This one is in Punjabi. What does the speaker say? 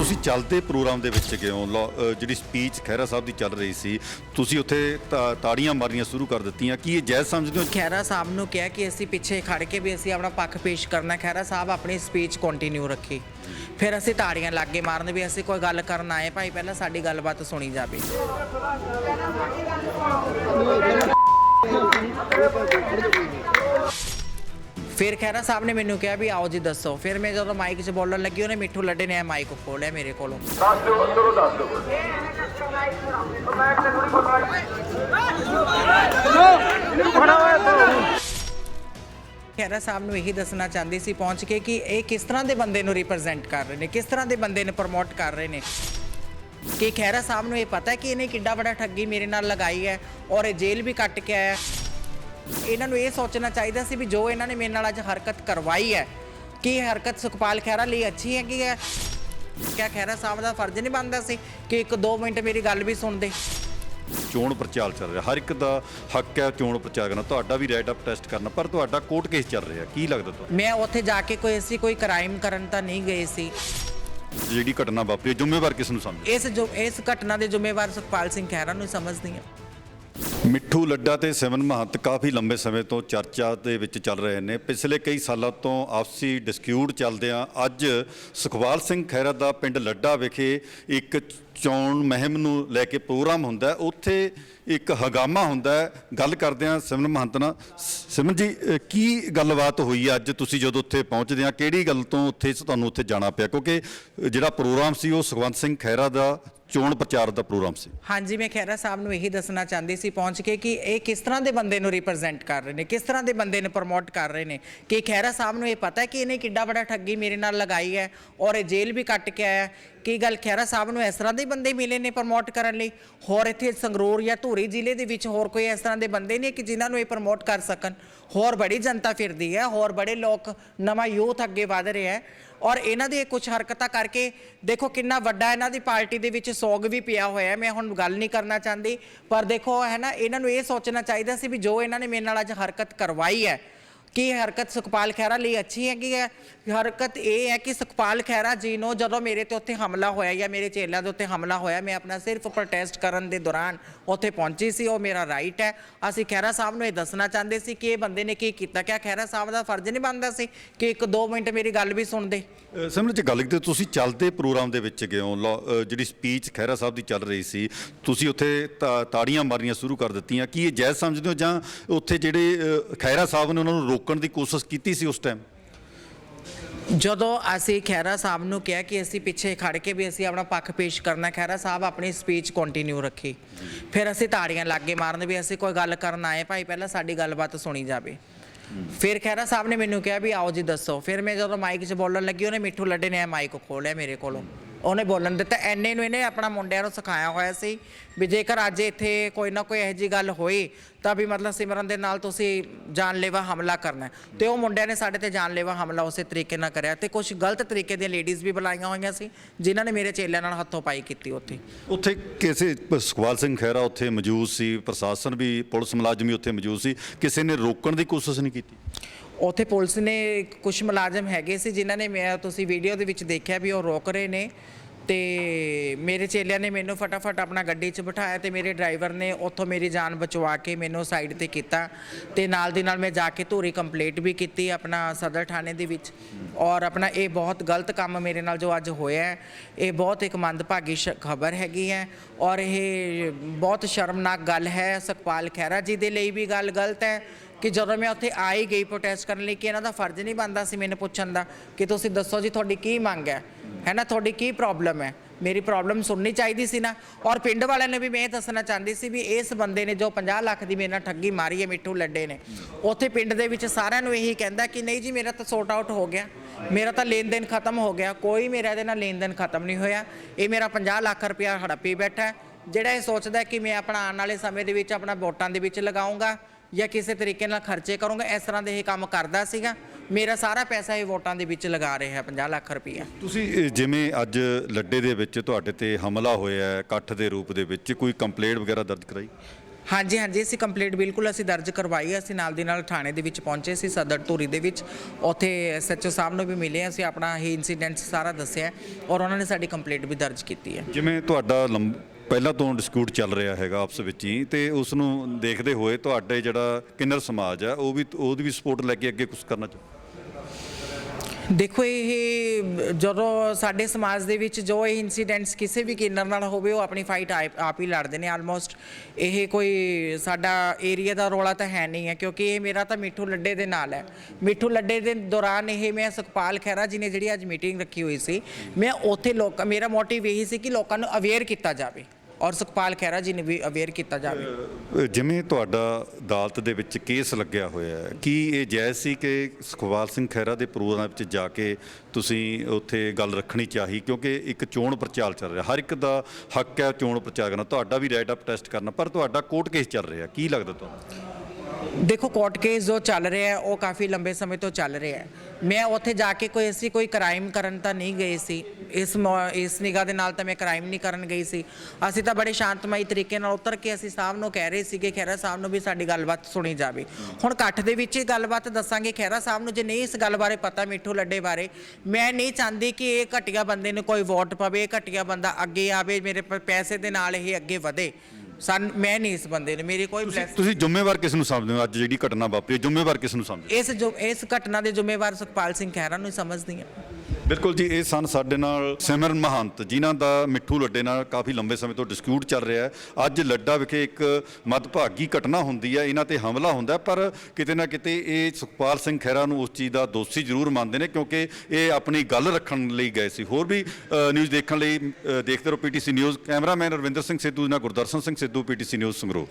ਤੁਸੀਂ ਚੱਲਦੇ ਪ੍ਰੋਗਰਾਮ ਦੇ ਵਿੱਚ ਗਏ ਹੋ ਲੋ- ਅ, ਜਿਹੜੀ ਸਪੀਚ ਖਹਿਰਾ ਸਾਹਿਬ ਦੀ ਚੱਲ ਰਹੀ ਸੀ ਤੁਸੀਂ ਉੱਥੇ ਤਾ- ਤਾੜੀਆਂ ਮਾਰਨੀਆਂ ਸ਼ੁਰੂ ਕਰ ਦਿੱਤੀਆਂ ਕੀ ਇਹ ਜਾਇਜ਼ ਸਮਝਦੇ ਹੋ? ਖਹਿਰਾ ਸਾਹਿਬ ਨੂੰ ਕਿਹਾ ਕਿ ਅਸੀਂ ਪਿੱਛੇ ਖੜ ਕੇ ਵੀ ਅਸੀਂ ਆਪਣਾ ਪੱਖ ਪੇਸ਼ ਕਰਨਾ ਖਹਿਰਾ ਸਾਹਿਬ ਆਪਣੀ ਸਪੀਚ ਕੰਟੀਨਿਊ ਰੱਖੀ। ਫਿਰ ਅਸੀਂ ਤਾੜੀਆਂ ਲੱਗ ਕੇ ਮਾਰਨ ਵੀ ਅਸੀਂ ਕੋਈ ਗੱਲ ਕਰਨ ਆਏ ਭਾਈ ਪਹਿਲਾਂ ਸਾਡੀ ਗੱਲਬਾਤ ਸੁਣੀ ਜਾਵੇ। ਫਿਰ ਖਹਿਰਾ ਸਾਹਿਬ ਨੇ ਮੈਨੂੰ ਕਿਹਾ ਵੀ ਆਓ ਜੀ ਦੱਸੋ। ਫਿਰ ਮੈਂ ਜਦੋਂ ਮਾਈਕ 'ਚ ਬੋਲਣ ਲੱਗੀ ਉਹਨੇ ਮਿੱਠੂ ਲੱਡੇ ਨੇ ਮਾਈਕ ਖੋਲਿਆ ਮੇਰੇ ਕੋਲੋਂ। ਦੱਸ ਦਿਓ ਅੰਦਰੋਂ ਦੱਸ ਦਿਓ। ਖਹਿਰਾ ਸਾਹਿਬ ਨੂੰ ਇਹੀ ਦੱਸਣਾ ਚਾਹੁੰਦੀ ਸੀ ਪਹੁੰਚ ਕੇ ਕਿ ਇਹ ਕਿਸ ਤਰ੍ਹਾਂ ਦੇ ਬੰਦੇ ਨੂੰ ਰਿਪਰੈਜ਼ੈਂਟ ਕਰ ਰਹੇ ਨੇ ਕਿਸ ਤਰ੍ਹਾਂ ਦੇ ਬੰਦੇ ਨੂੰ ਪ੍ਰਮੋਟ ਕਰ ਰਹੇ ਨੇ। ਕਿ ਖਹਿਰਾ ਸਾਹਿਬ ਨੂੰ ਇਹ ਪਤਾ ਕਿ ਇਹਨੇ ਕਿੱਡਾ ਬੜਾ ਠੱਗੀ ਮੇਰੇ ਨਾਲ ਲਗਾਈ ਹੈ ਔਰ ਇਹ ਜੇਲ੍ਹ ਵੀ ਕੱਟ ਕੇ ਆਇਆ ਇਹਨਾਂ ਨੂੰ ਇਹ ਸੋਚਣਾ ਚਾਹੀਦਾ ਸੀ ਵੀ ਜੋ ਇਹਨਾਂ ਨੇ ਮੇਰੇ ਨਾਲ ਅੱਜ ਹਰਕਤ ਕਰਵਾਈ ਹੈ ਕਿ ਇਹ ਹਰਕਤ ਸੁਖਪਾਲ ਖਹਿਰਾ ਲਈ ਅੱਛੀ ਹੈ ਕਿ ਹੈ? ਕਿਆ ਖਹਿਰਾ ਸਾਹਿਬ ਦਾ ਫਰਜ਼ ਨਹੀਂ ਬਣਦਾ ਸੀ ਕਿ ਇੱਕ ਦੋ ਮਿੰਟ ਮੇਰੀ ਗੱਲ ਵੀ ਸੁਣਦੇ ਚੋਣ ਪ੍ਰਚਾਰ ਚੱਲ ਰਿਹਾ। ਹਰ ਇੱਕ ਦਾ ਹੱਕ ਹੈ ਚੋਣ ਪ੍ਰਚਾਰ ਕਰਨਾ। ਤੁਹਾਡਾ ਵੀ ਰਾਈਟ ਅਪ ਟੈਸਟ ਕਰਨਾ ਪਰ ਤੁਹਾਡਾ ਕੋਰਟ ਕੇਸ ਚੱਲ ਰਿਹਾ। ਕੀ ਲੱਗਦਾ ਤੁਹਾਨੂੰ? ਮੈਂ ਉੱਥੇ ਜਾ ਕੇ ਕੋਈ ਅਸੀਂ ਕੋਈ ਕ੍ਰਾਈਮ ਕਰਨ ਤਾਂ ਨਹੀਂ ਗਏ ਸੀ। ਜਿਹੜੀ ਘਟਨਾ ਵਾਪਰੀ ਜ਼ਿੰਮੇਵਾਰ ਕਿਸ ਨੂੰ ਸਮਝਦੇ ਇਸ ਜੋ ਇਸ ਘਟਨਾ ਦੇ ਜ਼ਿੰਮੇਵਾਰ ਸੁਖਪਾਲ ਸਿੰਘ ਖਹਿਰਾ ਨੂੰ ਸਮਝਦੀ ਹਾਂ। ਮਿੱਠੂ ਲੱਡਾ ਤੇ ਸਿਮਨ ਮਹੰਤ ਕਾਫੀ ਲੰਬੇ ਸਮੇਂ ਤੋਂ ਚਰਚਾ ਦੇ ਵਿੱਚ ਚੱਲ ਰਹੇ ਨੇ। ਪਿਛਲੇ ਕਈ ਸਾਲਾਂ ਤੋਂ ਆਪਸੀ ਡਿਸਕਿਊਟ ਚੱਲਦਿਆਂ ਅੱਜ ਸੁਖਵਾਲ ਸਿੰਘ ਖਹਿਰਾ ਦਾ ਪਿੰਡ ਲੱਡਾ ਵਿਖੇ ਇੱਕ ਚੋਣ ਮਹਿਮ ਨੂੰ ਲੈ ਕੇ ਪ੍ਰੋਗਰਾਮ ਹੁੰਦਾ ਉੱਥੇ ਇੱਕ ਹਗਾਮਾ ਹੁੰਦਾ ਗੱਲ ਕਰਦੇ ਹਾਂ ਸਿਮਨ ਮਹੰਤ ਨਾਲ। ਸਿਮਨ ਜੀ ਕੀ ਗੱਲਬਾਤ ਹੋਈ ਹੈ ਅੱਜ ਤੁਸੀਂ ਜਦੋਂ ਉੱਥੇ ਪਹੁੰਚਦੇ ਆ ਕਿਹੜੀ ਗੱਲ ਤੋਂ ਉੱਥੇ ਤੁਹਾਨੂੰ ਉੱਥੇ ਜਾਣਾ ਪਿਆ? ਕਿਉਂਕਿ ਜਿਹੜਾ ਪ੍ਰੋਗਰਾਮ ਸੀ ਉਹ ਸੁਖਵੰਤ ਸਿੰਘ ਖਹਿਰਾ ਦਾ ਚੋਣ ਪ੍ਰਚਾਰ ਦਾ ਪ੍ਰੋਗਰਾਮ ਸੀ। ਹਾਂਜੀ, ਮੈਂ ਖਹਿਰਾ ਸਾਹਿਬ ਨੂੰ ਇਹੀ ਦੱਸਣਾ ਚਾਹੁੰਦੀ ਸੀ ਪਹੁੰਚ ਕੇ ਕਿ ਇਹ ਕਿਸ ਤਰ੍ਹਾਂ ਦੇ ਬੰਦੇ ਨੂੰ ਰਿਪਰੈਜ਼ੈਂਟ ਕਰ ਰਹੇ ਨੇ, ਕਿਸ ਤਰ੍ਹਾਂ ਦੇ ਬੰਦੇ ਨੂੰ ਪ੍ਰਮੋਟ ਕਰ ਰਹੇ ਨੇ ਕਿ ਖਹਿਰਾ ਸਾਹਿਬ ਨੂੰ ਇਹ ਪਤਾ ਕਿ ਇਹਨੇ ਕਿੱਡਾ ਬੜਾ ਠੱਗੀ ਮੇਰੇ ਨਾਲ ਲਗਾਈ ਹੈ ਔਰ ਇਹ ਜੇਲ੍ਹ ਵੀ ਕੱਟ ਕੇ ਆਇਆ ਕੀ ਗੱਲ ਖਹਿਰਾ ਸਾਹਿਬ ਨੂੰ ਇਸ ਤਰ੍ਹਾਂ ਦੇ ਬੰਦੇ ਮਿਲੇ ਨੇ ਪ੍ਰਮੋਟ ਕਰਨ ਲਈ? ਹੋਰ ਇੱਥੇ ਸੰਗਰੂਰ ਜਾਂ ਧੂਰੀ ਜ਼ਿਲ੍ਹੇ ਦੇ ਵਿੱਚ ਹੋਰ ਕੋਈ ਇਸ ਤਰ੍ਹਾਂ ਦੇ ਬੰਦੇ ਨੇ ਕਿ ਜਿਨ੍ਹਾਂ ਨੂੰ ਇਹ ਪ੍ਰਮੋਟ ਕਰ ਸਕਣ? ਹੋਰ ਬੜੀ ਜਨਤਾ ਫਿਰਦੀ ਹੈ, ਹੋਰ ਬੜੇ ਲੋਕ ਨਵਾਂ ਯੂਥ ਅੱਗੇ ਵਧ ਰਿਹਾ ਹੈ ਔਰ ਇਹਨਾਂ ਦੀ ਕੁਝ ਹਰਕਤਾਂ ਕਰਕੇ ਦੇਖੋ ਕਿੰਨਾ ਵੱਡਾ ਇਹਨਾਂ ਦੀ ਪਾਰਟੀ ਦੇ ਵਿੱਚ ਸੋਗ ਵੀ ਪਿਆ ਹੋਇਆ ਮੈਂ ਹੁਣ ਗੱਲ ਨਹੀਂ ਕਰਨਾ ਚਾਹੁੰਦੀ, ਪਰ ਦੇਖੋ ਹੈ ਨਾ, ਇਹਨਾਂ ਨੂੰ ਇਹ ਸੋਚਣਾ ਚਾਹੀਦਾ ਸੀ ਵੀ ਜੋ ਇਹਨਾਂ ਨੇ ਮੇਰੇ ਨਾਲ ਅੱਜ ਹਰਕਤ ਕਰਵਾਈ ਹੈ ਕੀ ਹਰਕਤ ਸੁਖਪਾਲ ਖਹਿਰਾ ਲਈ ਅੱਛੀ ਹੈਗੀ ਹੈ? ਹਰਕਤ ਇਹ ਹੈ ਕਿ ਸੁਖਪਾਲ ਖਹਿਰਾ ਜੀ ਨੂੰ ਜਦੋਂ ਮੇਰੇ ਤੇ ਉੱਥੇ ਹਮਲਾ ਹੋਇਆ ਜਾਂ ਮੇਰੇ ਚੇਲਿਆਂ ਦੇ ਉੱਤੇ ਹਮਲਾ ਹੋਇਆ ਮੈਂ ਆਪਣਾ ਸਿਰਫ ਪ੍ਰੋਟੈਸਟ ਕਰਨ ਦੇ ਦੌਰਾਨ ਉੱਥੇ ਪਹੁੰਚੀ ਸੀ ਉਹ ਮੇਰਾ ਰਾਈਟ ਹੈ। ਅਸੀਂ ਖਹਿਰਾ ਸਾਹਿਬ ਨੂੰ ਇਹ ਦੱਸਣਾ ਚਾਹੁੰਦੇ ਸੀ ਕਿ ਇਹ ਬੰਦੇ ਨੇ ਕੀ ਕੀਤਾ? ਕਿਆ ਖਹਿਰਾ ਸਾਹਿਬ ਦਾ ਫਰਜ਼ ਨਹੀਂ ਬਣਦਾ ਸੀ ਕਿ ਇੱਕ ਦੋ ਮਿੰਟ ਮੇਰੀ ਗੱਲ ਵੀ ਸੁਣਦੇ ਅ, ਸਿਮਰਨ ਜੀ ਗੱਲ ਕੀਤੀ ਤੁਸੀਂ ਚੱਲਦੇ ਪ੍ਰੋਗਰਾਮ ਦੇ ਵਿੱਚ ਗਏ ਹੋ? ਜਿਹੜੀ ਸਪੀਚ ਖਹਿਰਾ ਸਾਹਿਬ ਦੀ ਚੱਲ ਰਹੀ ਸੀ ਤੁਸੀਂ ਉੱਥੇ ਤਾ- ਤਾੜੀਆਂ ਮਾਰਨੀਆਂ ਸ਼ੁਰੂ ਕਰ ਦਿੱਤੀਆਂ। ਕੀ ਇਹ ਜਾਇਜ਼ ਸਮਝਦੇ ਹੋ ਜਾਂ ਉੱਥੇ ਜਿਹੜੇ ਖਹਿਰਾ ਸਾਹਿਬ ਨੇ ਉਹਨਾਂ ਨੂੰ ਰੋਕਣ ਦੀ ਕੋਸ਼ਿਸ਼ ਕੀਤੀ ਸੀ ਉਸ ਟਾਈਮ ਜਦੋਂ ਅਸੀਂ ਖਹਿਰਾ ਸਾਹਿਬ ਨੂੰ ਕਿਹਾ ਕਿ ਅਸੀਂ ਪਿੱਛੇ ਖੜ ਕੇ ਵੀ ਅਸੀਂ ਆਪਣਾ ਪੱਖ ਪੇਸ਼ ਕਰਨਾ ਖਹਿਰਾ ਸਾਹਿਬ ਆਪਣੀ ਸਪੀਚ ਕੰਟੀਨਿਊ ਰੱਖੀ। ਫਿਰ ਅਸੀਂ ਤਾੜੀਆਂ ਲੱਗ ਮਾਰਨ ਵੀ ਅਸੀਂ ਕੋਈ ਗੱਲ ਕਰਨ ਆਏ, ਭਾਈ ਪਹਿਲਾਂ ਸਾਡੀ ਗੱਲਬਾਤ ਸੁਣੀ ਜਾਵੇ। ਫਿਰ ਖਹਿਰਾ ਸਾਹਿਬ ਨੇ ਮੈਨੂੰ ਕਿਹਾ ਵੀ ਆਓ ਜੀ ਦੱਸੋ। ਫਿਰ ਮੈਂ ਜਦੋਂ ਮਾਈਕ 'ਚ ਬੋਲਣ ਲੱਗੀ, ਉਹਨੇ ਮਿੱਠੂ ਲੱਡੇ ਨੇ ਮਾਈਕ ਖੋਲਿਆ ਮੇਰੇ ਕੋਲੋਂ। ਉਹਨੇ ਬੋਲਣ ਦਿੱਤਾ। ਐਨੇ ਨੂੰ ਇਹਨੇ ਆਪਣਾ ਮੁੰਡਿਆਂ ਨੂੰ ਸਿਖਾਇਆ ਹੋਇਆ ਸੀ ਵੀ ਜੇਕਰ ਅੱਜ ਇੱਥੇ ਕੋਈ ਨਾ ਕੋਈ ਇਹੋ ਜਿਹੀ ਗੱਲ ਹੋਈ, ਤਾਂ ਵੀ ਮਤਲਬ ਸਿਮਰਨ ਦੇ ਨਾਲ ਤੁਸੀਂ ਜਾਨਲੇਵਾ ਹਮਲਾ ਕਰਨਾ ਹੈ। ਤੇ ਉਹ ਮੁੰਡਿਆਂ ਨੇ ਸਾਡੇ ਤੇ ਜਾਨਲੇਵਾ ਹਮਲਾ ਉਸੇ ਤਰੀਕੇ ਨਾਲ ਕਰਿਆ ਤੇ ਕੁਝ ਗਲਤ ਤਰੀਕੇ ਦੀਆਂ ਲੇਡੀਜ਼ ਵੀ ਬੁਲਾਈਆਂ ਹੋਈਆਂ ਸੀ, ਜਿਨ੍ਹਾਂ ਨੇ ਮੇਰੇ ਚੇਲਿਆਂ ਨਾਲ ਹੱਥੋਂ ਪਾਈ ਕੀਤੀ ਉੱਥੇ। ਉੱਥੇ ਕਿਸੇ ਸੁਖਵਾਲ ਸਿੰਘ ਖਹਿਰਾ ਉੱਥੇ ਮੌਜੂਦ ਸੀ, ਪ੍ਰਸ਼ਾਸਨ ਵੀ, ਪੁਲਿਸ ਮੁਲਾਜ਼ਮ ਵੀ ਉੱਥੇ ਮੌਜੂਦ ਸੀ। ਕਿਸੇ ਨੇ ਰੋਕਣ ਦੀ ਕੋਸ਼ਿਸ਼ ਨਹੀਂ ਕੀਤੀ? ਉੱਥੇ ਪੁਲਿਸ ਨੇ ਕੁਝ ਮੁਲਾਜ਼ਮ ਹੈਗੇ ਸੀ ਜਿਨ੍ਹਾਂ ਨੇ ਮੈਂ ਤੁਸੀਂ ਵੀਡੀਓ ਦੇ ਵਿੱਚ ਦੇਖਿਆ ਵੀ ਉਹ ਰੋਕ ਰਹੇ ਨੇ। ਤੇ ਮੇਰੇ ਚੇਲਿਆਂ ਨੇ ਮੈਨੂੰ ਫਟਾਫਟ ਆਪਣਾ ਗੱਡੀ 'ਚ ਬਿਠਾਇਆ ਤੇ ਮੇਰੇ ਡਰਾਈਵਰ ਨੇ ਉੱਥੋਂ ਮੇਰੀ ਜਾਨ ਬਚਵਾ ਕੇ ਮੈਨੂੰ ਸਾਈਡ ਤੇ ਕੀਤਾ ਤੇ ਨਾਲ ਦੀ ਨਾਲ ਮੈਂ ਜਾ ਕੇ ਧੂਰੀ ਕੰਪਲੇਂਟ ਵੀ ਕੀਤੀ ਆਪਣਾ ਸਦਰ ਥਾਣੇ ਦੇ ਵਿੱਚ ਔਰ ਆਪਣਾ ਇਹ ਬਹੁਤ ਗਲਤ ਕੰਮ ਮੇਰੇ ਨਾਲ ਜੋ ਅੱਜ ਹੋਇਆ ਹੈ, ਇਹ ਬਹੁਤ ਇੱਕ ਮੰਦਭਾਗੀ ਖਬਰ ਹੈਗੀ ਹੈ ਔਰ ਇਹ ਬਹੁਤ ਸ਼ਰਮਨਾਕ ਗੱਲ ਹੈ। ਸੁਖਪਾਲ ਖਹਿਰਾ ਜੀ ਦੇ ਲਈ ਵੀ ਗੱਲ ਗਲਤ ਹੈ ਕਿ ਜਦੋਂ ਮੈਂ ਉੱਥੇ ਆਈ ਗਈ ਪ੍ਰੋਟੈਸਟ ਕਰਨ ਲਈ ਕਿ ਇਹਨਾਂ ਦਾ ਫਰਜ਼ ਨਹੀਂ ਬਣਦਾ ਸੀ ਮੈਨੂੰ ਪੁੱਛਣ ਦਾ ਕਿ ਤੁਸੀਂ ਦੱਸੋ ਜੀ ਤੁਹਾਡੀ ਕੀ ਮੰਗ ਹੈ? ਹੈ ਨਾ? ਤੁਹਾਡੀ ਕੀ ਪ੍ਰੋਬਲਮ ਹੈ? ਮੇਰੀ ਪ੍ਰੋਬਲਮ ਸੁਣਨੀ ਚਾਹੀਦੀ ਸੀ ਨਾ। ਔਰ ਪਿੰਡ ਵਾਲਿਆਂ ਨੇ ਵੀ ਮੈਂ ਇਹ ਦੱਸਣਾ ਚਾਹੁੰਦੀ ਸੀ ਵੀ ਇਸ ਬੰਦੇ ਨੇ ਜੋ 50 ਲੱਖ ਦੀ ਮੇਰੇ ਨਾਲ ਠੱਗੀ ਮਾਰੀ ਹੈ, ਮਿੱਠੂ ਲੱਡੇ ਨੇ। ਉੱਥੇ ਪਿੰਡ ਦੇ ਵਿੱਚ ਸਾਰਿਆਂ ਨੂੰ ਇਹੀ ਕਹਿੰਦਾ ਕਿ ਨਹੀਂ ਜੀ, ਮੇਰਾ ਤਾਂ ਸੋਟ ਆਊਟ ਹੋ ਗਿਆ। ਮੇਰਾ ਤਾਂ ਲੈਣ ਦੇਣ ਖਤਮ ਹੋ ਗਿਆ। ਕੋਈ ਮੇਰਾ ਇਹਦੇ ਨਾਲ ਲੈਣ ਦੇਣ ਖਤਮ ਨਹੀਂ ਹੋਇਆ। ਇਹ ਮੇਰਾ 50 ਲੱਖ ਰੁਪਇਆ ਹੜੱਪੀ ਬੈਠਾ। ਜਿਹੜਾ ਇਹ ਸੋਚਦਾ ਕਿ ਮੈਂ ਆਪਣਾ ਆਉਣ ਵਾਲੇ ਸਮੇਂ ਦੇ ਵਿੱਚ, ਆਪਣਾ ਵੋਟਾਂ ਦੇ ਵਿੱਚ ਲਗਾਉਂਗਾ ਜਾਂ ਕਿਸੇ ਤਰੀਕੇ ਨਾਲ ਖਰਚੇ ਕਰੂੰਗਾ ਇਸ ਤਰ੍ਹਾਂ ਦੇ ਇਹ ਕੰਮ ਕਰਦਾ ਸੀਗਾ। ਮੇਰਾ ਸਾਰਾ ਪੈਸਾ ਇਹ ਵੋਟਾਂ ਦੇ ਵਿੱਚ ਲਗਾ ਰਿਹਾ ਹੈ 50 ਲੱਖ ਰੁਪਈਆ। ਤੁਸੀਂ ਜਿਵੇਂ ਅੱਜ ਲੱਡੇ ਦੇ ਵਿੱਚ ਤੁਹਾਡੇ ਤੇ ਹਮਲਾ ਹੋਇਆ ਹੈ ਇਕੱਠ ਦੇ ਰੂਪ ਦੇ ਵਿੱਚ ਕੋਈ ਕੰਪਲੇਂਟ ਵਗੈਰਾ ਦਰਜ ਕਰਾਈ? ਹਾਂਜੀ ਹਾਂਜੀ ਅਸੀਂ ਕੰਪਲੀਟ ਬਿਲਕੁਲ ਅਸੀਂ ਦਰਜ ਕਰਵਾਈ। ਅਸੀਂ ਨਾਲ ਦੀ ਨਾਲ ਥਾਣੇ ਦੇ ਵਿੱਚ ਪਹੁੰਚੇ ਸੀ ਸਦਰ ਧੂਰੀ ਦੇ ਵਿੱਚ। ਉੱਥੇ ਐਸਐਚਓ ਸਾਹਿਬ ਨੂੰ ਵੀ ਮਿਲੇ ਅਸੀਂ ਆਪਣਾ ਇਹ ਇਨਸੀਡੈਂਟ ਸਾਰਾ ਦੱਸਿਆ ਔਰ ਉਹਨਾਂ ਨੇ ਸਾਡੀ ਕੰਪਲੀਟ ਵੀ ਦਰਜ ਕੀਤੀ ਹੈ। ਜਿਵੇਂ ਤੁਹਾਡਾ ਲੰਬ ਪਹਿਲਾਂ ਤੋਂ ਡਿਸਪਿਊਟ ਚੱਲ ਰਿਹਾ ਹੈਗਾ ਆਪਸ ਵਿੱਚ ਹੀ ਤੇ ਉਸ ਨੂੰ ਦੇਖਦੇ ਹੋਏ ਤੁਹਾਡੇ ਜਿਹੜਾ ਕਿੰਨਰ ਸਮਾਜ ਹੈ, ਉਹ ਵੀ, ਉਹਦੀ ਵੀ ਸਪੋਰਟ ਲੈ ਕੇ ਅੱਗੇ ਕੁਝ ਕਰਨਾ ਚਾਹੁੰਦਾ ਦੇਖੋ, ਇਹ ਜਦੋਂ ਸਾਡੇ ਸਮਾਜ ਦੇ ਵਿੱਚ ਜੋ ਇਹ ਇਨਸੀਡੈਂਟਸ ਕਿਸੇ ਵੀ ਕਿੰਨਰ ਨਾਲ ਹੋਵੇ, ਉਹ ਆਪਣੀ ਫਾਈਟ ਆਪ ਹੀ ਲੜਦੇ ਨੇ ਆਲਮੋਸਟ ਇਹ ਕੋਈ ਸਾਡਾ ਏਰੀਆ ਦਾ ਰੋਲਾ ਤਾਂ ਹੈ ਨਹੀਂ ਹੈ, ਕਿਉਂਕਿ ਇਹ ਮੇਰਾ ਤਾਂ ਮਿੱਠੂ ਲੱਡੇ ਦੇ ਨਾਲ ਹੈ। ਮਿੱਠੂ ਲੱਡੇ ਦੇ ਦੌਰਾਨ ਇਹ ਮੈਂ ਸੁਖਪਾਲ ਖਹਿਰਾ ਜੀ ਨੇ ਜਿਹੜੀ ਅੱਜ ਮੀਟਿੰਗ ਰੱਖੀ ਹੋਈ ਸੀ, ਮੈਂ ਉੱਥੇ ਲੋਕ, ਮੇਰਾ ਮੋਟਿਵ ਇਹੀ ਸੀ ਕਿ ਲੋਕਾਂ ਨੂੰ ਅਵੇਅਰ ਕੀਤਾ ਜਾਵੇ। ਔਰ ਸੁਖਪਾਲ ਖਹਿਰਾ ਜੀ ਨੂੰ ਵੀ ਅਵੇਅਰ ਕੀਤਾ ਜਾਵੇ। ਜਿਵੇਂ ਤੁਹਾਡਾ ਅਦਾਲਤ ਦੇ ਵਿੱਚ ਕੇਸ ਲੱਗਿਆ ਹੋਇਆ ਹੈ, ਕੀ ਇਹ ਜਾਇਜ਼ ਸੀ ਕਿ ਸੁਖਪਾਲ ਸਿੰਘ ਖਹਿਰਾ ਦੇ ਪ੍ਰੋਗਰਾਮ ਵਿੱਚ ਜਾ ਕੇ ਤੁਸੀਂ ਉੱਥੇ ਗੱਲ ਰੱਖਣੀ ਚਾਹੀ? ਕਿਉਂਕਿ ਇੱਕ ਚੋਣ ਪ੍ਰਚਾਰ ਚੱਲ ਰਿਹਾ, ਹਰ ਇੱਕ ਦਾ ਹੱਕ ਹੈ ਚੋਣ ਪ੍ਰਚਾਰ ਕਰਨਾ, ਤੁਹਾਡਾ ਵੀ ਰਾਈਟ ਆਫ ਟੈਸਟ ਕਰਨਾ, ਪਰ ਤੁਹਾਡਾ ਕੋਰਟ ਕੇਸ ਚੱਲ ਰਿਹਾ, ਕੀ ਲੱਗਦਾ ਤੁਹਾਨੂੰ? ਦੇਖੋ ਕੋਰਟ ਕੇਸ ਜੋ ਚੱਲ ਰਿਹਾ ਹੈ, ਉਹ ਕਾਫੀ ਲੰਬੇ ਸਮੇਂ ਤੋਂ ਚੱਲ ਰਿਹਾ ਹੈ। ਮੈਂ ਉੱਥੇ ਜਾ ਕੇ ਕੋਈ ਅਸੀਂ ਕੋਈ ਕ੍ਰਾਈਮ ਕਰਨ ਤਾਂ ਨਹੀਂ ਗਏ ਸੀ। ਇਸ ਮੌ- ਇਸ ਨਿਗਾਹ ਦੇ ਨਾਲ ਤਾਂ ਮੈਂ ਕ੍ਰਾਈਮ ਨਹੀਂ ਕਰਨ ਗਈ ਸੀ। ਅਸੀਂ ਤਾਂ ਬੜੇ ਸ਼ਾਂਤਮਈ ਤਰੀਕੇ ਨਾਲ ਉਤਰ ਕੇ ਅਸੀਂ ਸਾਹਿਬ ਨੂੰ ਕਹਿ ਰਹੇ ਸੀਗੇ, ਖਹਿਰਾ ਸਾਹਿਬ ਨੂੰ ਵੀ ਸਾਡੀ ਗੱਲਬਾਤ ਸੁਣੀ ਜਾਵੇ। ਹੁਣ ਇਕੱਠ ਦੇ ਵਿੱਚ ਹੀ ਗੱਲਬਾਤ ਦੱਸਾਂਗੇ। ਖਹਿਰਾ ਸਾਹਿਬ ਨੂੰ ਜੇ ਨਹੀਂ ਇਸ ਗੱਲ ਬਾਰੇ ਪਤਾ ਮਿੱਠੂ ਲੱਡੇ ਬਾਰੇ, ਮੈਂ ਨਹੀਂ ਚਾਹੁੰਦੀ ਕਿ ਇਹ ਘਟੀਆ ਬੰਦੇ ਨੂੰ ਕੋਈ ਵੋਟ ਪਵੇ ਇਹ ਘਟੀਆ ਬੰਦਾ ਅੱਗੇ ਆਵੇ, ਮੇਰੇ ਪ- ਪੈਸੇ ਦੇ ਨਾਲ ਇਹ ਅੱਗੇ ਵਧੇ। ਸਨ ਮੈਂ ਨਹੀਂ ਇਸ ਬੰਦੇ ਨੂੰ ਮੇਰੀ ਕੋਈ bless- ਤੁਸੀਂ ਜ਼ਿੰਮੇਵਾਰ ਕਿਸ ਨੂੰ ਸਮਝਦੇ ਹੋ ਅੱਜ ਜਿਹੜੀ ਘਟਨਾ ਵਾਪਰੀ ਹੈ, ਜ਼ਿੰਮੇਵਾਰ ਕਿਸ ਨੂੰ ਸਮਝਦੇ ਹੋ? ਇਸ ਜੋ ਇਸ ਘਟਨਾ ਦੇ ਜ਼ਿੰਮੇਵਾਰ ਸੁਖਪਾਲ ਸਿੰਘ ਖਹਿਰਾ ਨੂੰ ਹੀ ਸਮਝਦੀ ਹਾਂ ਬਿਲਕੁਲ ਜੀ, ਇਹ ਸਨ ਸਾਡੇ ਨਾਲ ਸਿਮਰਨ ਮਹੰਤ, ਜਿਨ੍ਹਾਂ ਦਾ ਮਿੱਠੂ ਲੱਡੇ ਨਾਲ ਕਾਫੀ ਲੰਬੇ ਸਮੇਂ ਤੋਂ ਡਿਸਕਿਊਟ ਚੱਲ ਰਿਹਾ ਹੈ। ਅੱਜ ਲੱਡਾ ਵਿਖੇ ਇੱਕ ਮਦਭਾਗੀ ਘਟਨਾ ਹੁੰਦੀ ਹੈ, ਇਹਨਾਂ ਤੇ ਹਮਲਾ ਹੁੰਦਾ ਪਰ ਕਿਤੇ ਨਾ ਕਿਤੇ ਇਹ ਸੁਖਪਾਲ ਸਿੰਘ ਖਹਿਰਾ ਨੂੰ ਉਸ ਚੀਜ਼ ਦਾ ਦੋਸ਼ੀ ਜ਼ਰੂਰ ਮੰਨਦੇ ਨੇ, ਕਿਉਂਕਿ ਇਹ ਆਪਣੀ ਗੱਲ ਰੱਖਣ ਲਈ ਗਏ ਸੀ। ਹੋਰ ਵੀ ਨਿਊਜ਼ ਦੇਖਣ ਲਈ ਦੇਖਦੇ ਰਹੋ PTC news cameraman Ravinder Singh Sidhu ਨਾਲ ਗੁਰਦਰਸ਼ਨ ਸਿੰਘ ਸਿੱਧੂ ਪੀਟੀਸੀ ਨਿਊਜ਼ ਸੰਗਰੂਰ।